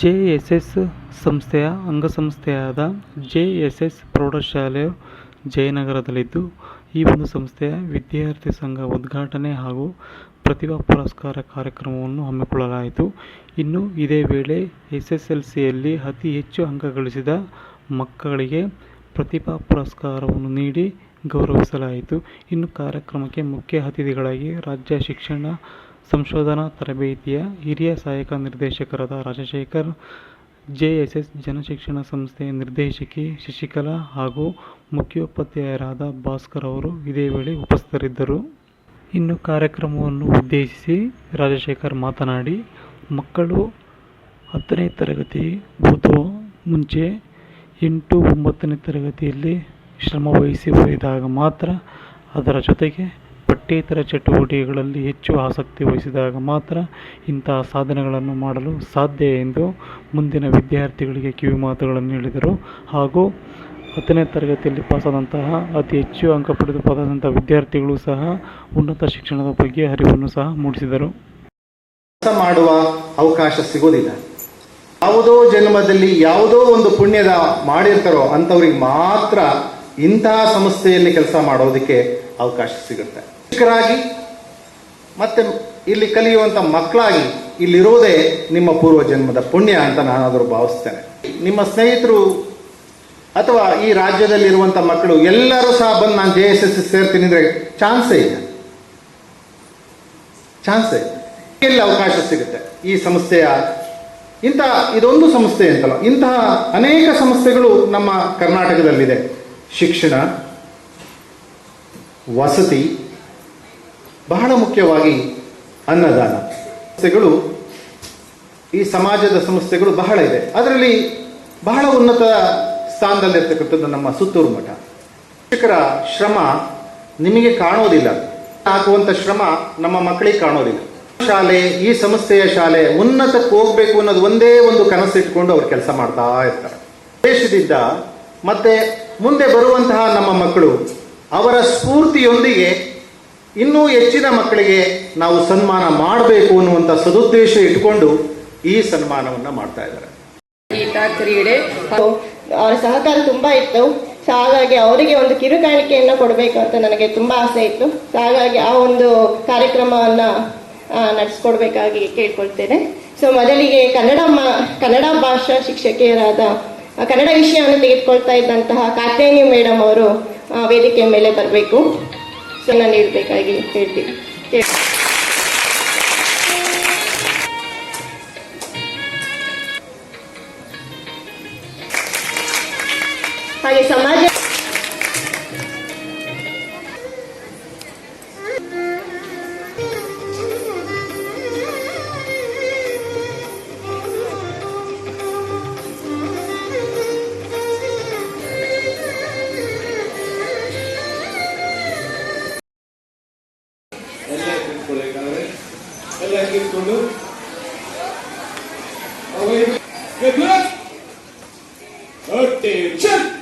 J S S ಸಂಸ್ಥೆಯ ಅಂಗಸಂಸ್ಥೆಯಾದ J S S ಪ್ರೌಢಶಾಲೆಯು ಜಯನಗರದಲ್ಲಿದ್ದು, ಈ ಒಂದು ಸಂಸ್ಥೆಯ ವಿದ್ಯಾರ್ಥಿ ಸಂಘ ಉದ್ಘಾಟನೆ ಹಾಗೂ ಪ್ರತಿಭಾ ಪುರಸ್ಕಾರ ಕಾರ್ಯಕ್ರಮವನ್ನು ಹಮ್ಮಿಕೊಳ್ಳಲಾಯಿತು. ಇನ್ನು ಇದೇ ವೇಳೆ ಎಸ್ ಎಸ್ ಎಲ್ ಸಿಯಲ್ಲಿ ಅತಿ ಹೆಚ್ಚು ಅಂಕ ಗಳಿಸಿದ ಮಕ್ಕಳಿಗೆ ಪ್ರತಿಭಾ ಪುರಸ್ಕಾರವನ್ನು ನೀಡಿ ಗೌರವಿಸಲಾಯಿತು. ಇನ್ನು ಕಾರ್ಯಕ್ರಮಕ್ಕೆ ಮುಖ್ಯ ಅತಿಥಿಗಳಾಗಿ ರಾಜ್ಯ ಶಿಕ್ಷಣ ಸಂಶೋಧನಾ ತರಬೇತಿಯ ಹಿರಿಯ ಸಹಾಯಕ ನಿರ್ದೇಶಕರಾದ ರಾಜಶೇಖರ್, ಜೆಎಸ್ಎಸ್ ಎಸ್ ಎಸ್ ಜನಶಿಕ್ಷಣ ಸಂಸ್ಥೆಯ ನಿರ್ದೇಶಕಿ ಶಶಿಕಲಾ ಹಾಗೂ ಮುಖ್ಯೋಪಾಧ್ಯಾಯರಾದ ಭಾಸ್ಕರ್ ಅವರು ಇದೇ ವೇಳೆ ಉಪಸ್ಥಿತರಿದ್ದರು. ಇನ್ನು ಕಾರ್ಯಕ್ರಮವನ್ನು ಉದ್ದೇಶಿಸಿ ರಾಜಶೇಖರ್ ಮಾತನಾಡಿ, ಮಕ್ಕಳು ಹತ್ತನೇ ತರಗತಿ ಓದುವ ಮುಂಚೆ ಎಂಟು ಒಂಬತ್ತನೇ ತರಗತಿಯಲ್ಲಿ ಶ್ರಮವಹಿಸಿ ಓದಿದಾಗ ಮಾತ್ರ ಅದರ ಜೊತೆಗೆ ಪಠ್ಯೇತರ ಚಟುವಟಿಕೆಗಳಲ್ಲಿ ಹೆಚ್ಚು ಆಸಕ್ತಿ ವಹಿಸಿದಾಗ ಮಾತ್ರ ಇಂತಹ ಸಾಧನೆಗಳನ್ನು ಮಾಡಲು ಸಾಧ್ಯ ಎಂದು ಮುಂದಿನ ವಿದ್ಯಾರ್ಥಿಗಳಿಗೆ ಕಿವಿಮಾತುಗಳನ್ನು ಹೇಳಿದರು. ಹಾಗೂ ಹತ್ತನೇ ತರಗತಿಯಲ್ಲಿ ಪಾಸಾದಂತಹ ಅತಿ ಹೆಚ್ಚು ಅಂಕ ಪಡೆದು ಪಾಸಾದಂತಹ ವಿದ್ಯಾರ್ಥಿಗಳು ಸಹ ಉನ್ನತ ಶಿಕ್ಷಣದ ಬಗ್ಗೆ ಅರಿವನ್ನು ಸಹ ಮೂಡಿಸಿದರು. ಮಾಡುವ ಅವಕಾಶ ಸಿಗೋದಿಲ್ಲ ಯಾವುದೋ ಜನ್ಮದಲ್ಲಿ ಯಾವುದೋ ಒಂದು ಪುಣ್ಯದ ಮಾಡಿರ್ತಾರೋ ಅಂಥವ್ರಿಗೆ ಮಾತ್ರ ಇಂತಹ ಸಂಸ್ಥೆಯಲ್ಲಿ ಕೆಲಸ ಮಾಡೋದಕ್ಕೆ ಅವಕಾಶ ಸಿಗುತ್ತೆ. ಶಿಕ್ಷಕರಾಗಿ ಮತ್ತೆ ಇಲ್ಲಿ ಕಲಿಯುವಂಥ ಮಕ್ಕಳಾಗಿ ಇಲ್ಲಿರೋದೇ ನಿಮ್ಮ ಪೂರ್ವ ಜನ್ಮದ ಪುಣ್ಯ ಅಂತ ನಾನಾದರೂ ಭಾವಿಸ್ತೇನೆ. ನಿಮ್ಮ ಸ್ನೇಹಿತರು ಅಥವಾ ಈ ರಾಜ್ಯದಲ್ಲಿರುವಂಥ ಮಕ್ಕಳು ಎಲ್ಲರೂ ಸಹ ಬಂದು ನಾನು ಜೆ ಎಸ್ ಎಸ್ ಸೇರ್ತೀನಿ ಅಂದರೆ ಚಾನ್ಸೇ ಇದೆ ಚಾನ್ಸೇ ಎಲ್ಲಿ ಅವಕಾಶ ಸಿಗುತ್ತೆ. ಈ ಸಂಸ್ಥೆಯ ಇಂತಹ ಇದೊಂದು ಸಂಸ್ಥೆ ಅಂತಲ್ಲ, ಇಂತಹ ಅನೇಕ ಸಂಸ್ಥೆಗಳು ನಮ್ಮ ಕರ್ನಾಟಕದಲ್ಲಿದೆ. ಶಿಕ್ಷಣ ವಸತಿ ಬಹಳ ಮುಖ್ಯವಾಗಿ ಅನ್ನದಾನ. ಸಂಸ್ಥೆಗಳು ಈ ಸಮಾಜದ ಸಂಸ್ಥೆಗಳು ಬಹಳ ಇದೆ. ಅದರಲ್ಲಿ ಬಹಳ ಉನ್ನತ ಸ್ಥಾನದಲ್ಲಿರ್ತಕ್ಕಂಥದ್ದು ನಮ್ಮ ಸುತ್ತೂರು ಮಠ. ಶಿಕ್ಷಕರ ಶ್ರಮ ನಿಮಗೆ ಕಾಣೋದಿಲ್ಲ. ಹಾಕುವಂಥ ಶ್ರಮ ನಮ್ಮ ಮಕ್ಕಳಿಗೆ ಕಾಣೋದಿಲ್ಲ. ಶಾಲೆ, ಈ ಸಂಸ್ಥೆಯ ಶಾಲೆ ಉನ್ನತಕ್ಕೆ ಹೋಗ್ಬೇಕು ಅನ್ನೋದು ಒಂದೇ ಒಂದು ಕನಸಿಟ್ಕೊಂಡು ಅವ್ರು ಕೆಲಸ ಮಾಡ್ತಾ ಇರ್ತಾರೆ. ದೇಶದಿಂದ ಮತ್ತೆ ಮುಂದೆ ಬರುವಂತಹ ನಮ್ಮ ಮಕ್ಕಳು ಅವರ ಸ್ಫೂರ್ತಿಯೊಂದಿಗೆ ಇನ್ನೂ ಹೆಚ್ಚಿನ ಮಕ್ಕಳಿಗೆ ನಾವು ಸನ್ಮಾನ ಮಾಡಬೇಕು ಅನ್ನುವಂಥ ಸದುದ್ದೇಶ ಇಟ್ಕೊಂಡು ಈ ಸನ್ಮಾನವನ್ನು ಮಾಡ್ತಾ ಇದ್ದಾರೆ. ಕ್ರೀಡೆ ಅವರ ಸಹಕಾರ ತುಂಬಾ ಇತ್ತು. ಸೊ ಹಾಗಾಗಿ ಅವರಿಗೆ ಒಂದು ಕಿರುಕಾಣಿಕೆಯನ್ನು ಕೊಡಬೇಕು ಅಂತ ನನಗೆ ತುಂಬಾ ಆಸೆ ಇತ್ತು. ಸೊ ಹಾಗಾಗಿ ಆ ಒಂದು ಕಾರ್ಯಕ್ರಮವನ್ನ ನಡೆಸ್ಕೊಡ್ಬೇಕಾಗಿ ಕೇಳ್ಕೊಳ್ತೇನೆ. ಸೊ ಮೊದಲಿಗೆ ಕನ್ನಡ ಮಾ- ಕನ್ನಡ ಭಾಷಾ ಶಿಕ್ಷಕಿಯರಾದ, ಕನ್ನಡ ವಿಷಯವನ್ನು ತೆಗೆದುಕೊಳ್ತಾ ಇದ್ದಂತಹ ಕಾತ್ಯಾಯನಿ ಮೇಡಮ್ ಅವರು ವೇದಿಕೆ ಮೇಲೆ ಬರಬೇಕು. ಸೊ ನಾನು ನೀಡಬೇಕಾಗಿ ಹೇಳ್ತೀನಿ ಕೇಳಿ ಹಾಗೆ ಸಮಾಜ Havayı ve bırak. Dört değil. Çık.